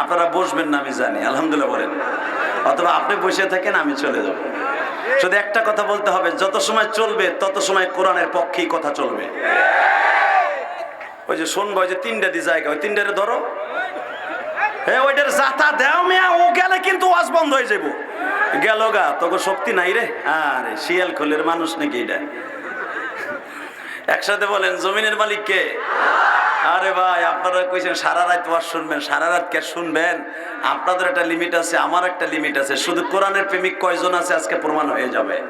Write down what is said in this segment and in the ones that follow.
আপনারা বসবেন না, আমি জানি, আলহামদুলিল্লাহ বলেন। অথবা আপনি বসে থাকেন, আমি চলে যাব। শুধু একটা কথা বলতে হবে, যত সময় চলবে, তত সময় কোরআনের পক্ষেই কথা চলবে। ওই যে শুনব, ওই যে তিনটা দি জায়গা, ওই তিনটারে ধরো। হ্যাঁ ওইটার যাতা দেও মিয়া, ও গেলে কিন্তু ওয়াজ বন্ধ হয়ে যাব গেল গা, তোকে শক্তি নাই রে? আরে, শিয়াল খোলের মানুষ নাকি এটা? একসাথে বলেন, জমিনের মালিক কে? আরে ভাই, আপনারা কইছেন সারা রাত ওয়াজ শুনবেন, সারা রাত কে শুনবেন? আপনাদের একটা লিমিট আছে, আমার একটা লিমিট আছে। শুধু কোরআনের প্রেমিক কয়জন আছে আজকে প্রমাণ হয়ে যাবে।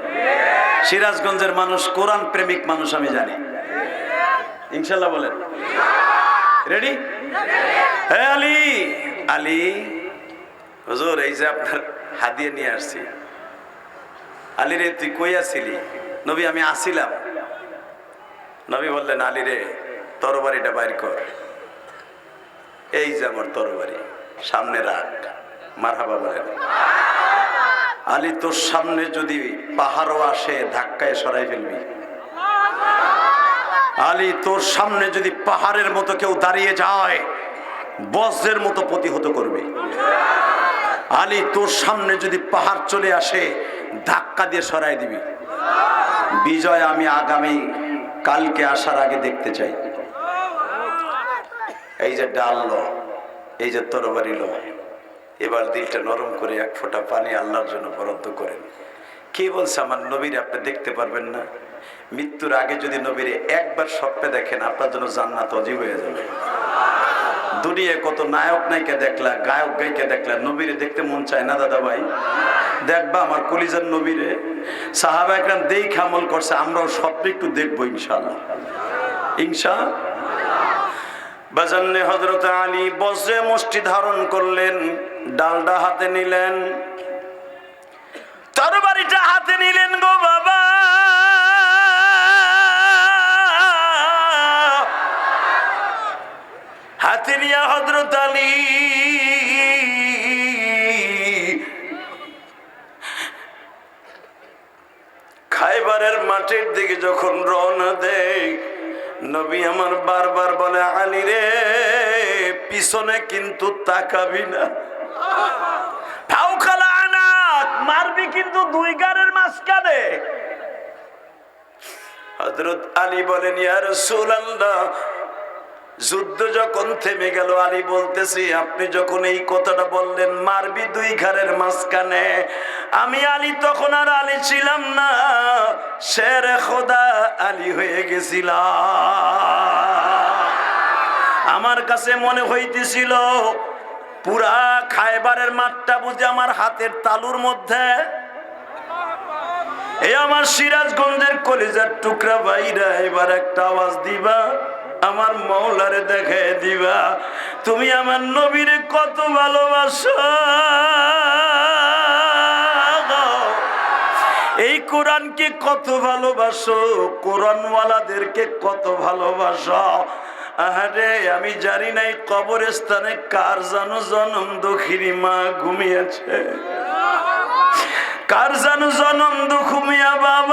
সিরাজগঞ্জের মানুষ কোরআন প্রেমিক মানুষ, আমি জানি। ইনশাল্লাহ বলেন। রেডি হ্যাঁ আলী! আলী, হুজুর, এই যে আপনার হাদিয়ে নিয়ে আসছি। আলী রে, তুই কই আসিলি নবী, আমি আসিলাম। নবী বললেন, আলী রে তরবারিটা বাইর কর। এই যে আমার তরবারি, সামনে রাখ। মারহাবা বলেন। আলী, তোর সামনে যদি পাহাড়ও আসে, ধাক্কায় সরাই ফেলবি। আলী, তোর সামনে যদি পাহাড়ের মতো কেউ দাঁড়িয়ে যায়, বজ্রের মতো প্রতিহত করবে। আলী, তোর সামনে যদি পাহাড় চলে আসে, ধাক্কা দিয়ে সরাই দিবি। বিজয় আমি আগামী, কালকে আসার আগে দেখতে চাই। এই যে ডাল এই যে তরবারি লো, এবার দিলটা নরম করে এক ফোঁটা পানি আল্লাহর জন্য বরাদ্দ করেন। কে বলছে আমার নবীর আপনি দেখতে পারবেন না? মৃত্যুর আগে যদি নবীরে একবার স্বপ্নে দেখেন, আপনার জন্য জান্নাত অজীব হয়ে যাবে। দুনিয়ায় কত নায়ক নায়িকা দেখলা, গায়ক গায়িকা দেখলা, নবীরে দেখতে মন চায় না দাদা ভাই? দেখবা আমার কলিজার নবীরে। সাহাবা একরাম দেই খামল করছে, আমরাও স্বপ্নে একটু দেখব ইনশাল্লাহ ইনশা বাজান্নে হজরত আলী বজ্রে মুষ্টি ধারণ করলেন, ডালডা হাতে নিলেন। তরবারিটা হাতে নিলেন গো বাবা। হাতে নিয়ে হজরত আলী। খাইবারের মাঠের দিকে যখন রওনা দেয় নবী আমার বারবার বলে, আলী রে, পিছনে কিন্তু তাকাবি না। ফাউখালা আনাক মারবি কিন্তু দুই গারের মাঝখানে। হজরত আলী বলেন ইয়ার সুলাল্লাহ যুদ্ধ যখন থেমে গেল, আলী বলতেছি, আপনি যখন এই কথাটা বললেন, মারবি দুই ঘরের মাঝখানে। আমি আলী, তখন আর আলী ছিলাম না। শের খোদা, আলী হয়ে গেছিলাম। আমার কাছে মনে হইতেছিল, পুরা খায়বারের মাঠটা বুঝে আমার হাতের তালুর মধ্যে। এই আমার সিরাজগঞ্জের কলিজার টুকরা ভাইরা এবার একটা আওয়াজ দিবা। আমার মৌলারে দেখে দিবা। তুমি আমার নবীরে কত ভালোবাসো। এই কোরআনকে কত ভালোবাসো, কোরআনওয়ালাদেরকে কত ভালোবাসো। আহারে, আমি জানি নাই কবরস্থানে কার জানো জনম দক্ষিণী মা ঘুমিয়েছে। কার জানো জনম দুখুমিয়া বাবা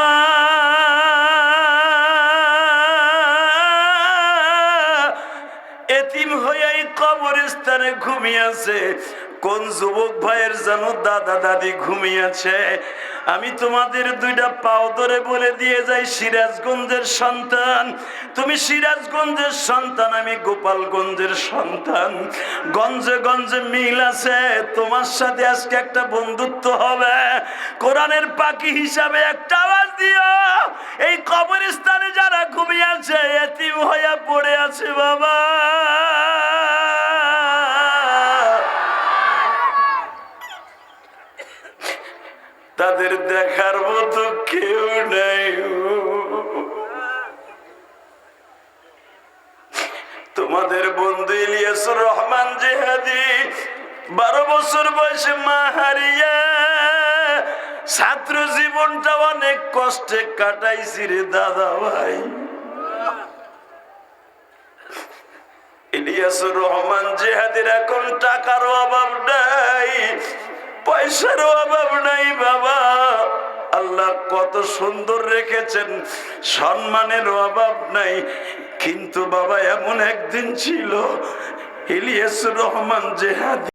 কবরস্থানে ঘুমিয়েছে কোন যুবক ভাইয়ের জানো দাদা দাদি ঘুমিয়েছে আমি তোমাদের দুইটা পাও ধরে বলে দিয়ে যাই, সিরাজগঞ্জের সন্তান। তুমি সিরাজগঞ্জের সন্তান, আমি গোপালগঞ্জের সন্তান। গঞ্জে গঞ্জে মিল আছে, তোমার সাথে আজকে একটা বন্ধুত্ব হবে। কোরআনের পাখি হিসাবে একটা আওয়াজ দিও। এই কবরস্থানে যারা ঘুমিয়ে আছে, এতিম হইয়া পড়ে আছে বাবা। দেখার মতো কেউ নাই তোমাদের বন্ধু ইলিয়াসুর রহমান জেহাদি, বারো বছর বয়সে মা হারিয়ে। ছাত্র জীবনটা অনেক কষ্টে কাটাইছি রে দাদা ভাই। ইলিয়াসুর রহমান জেহাদির এখন টাকার অভাব নাই। পয়সারও অভাব নাই বাবা। আল্লাহ কত সুন্দর রেখেছেন, সম্মানের অভাব নাই। কিন্তু বাবা, এমন একদিন ছিল ইলিয়াসুর রহমান জেহাদি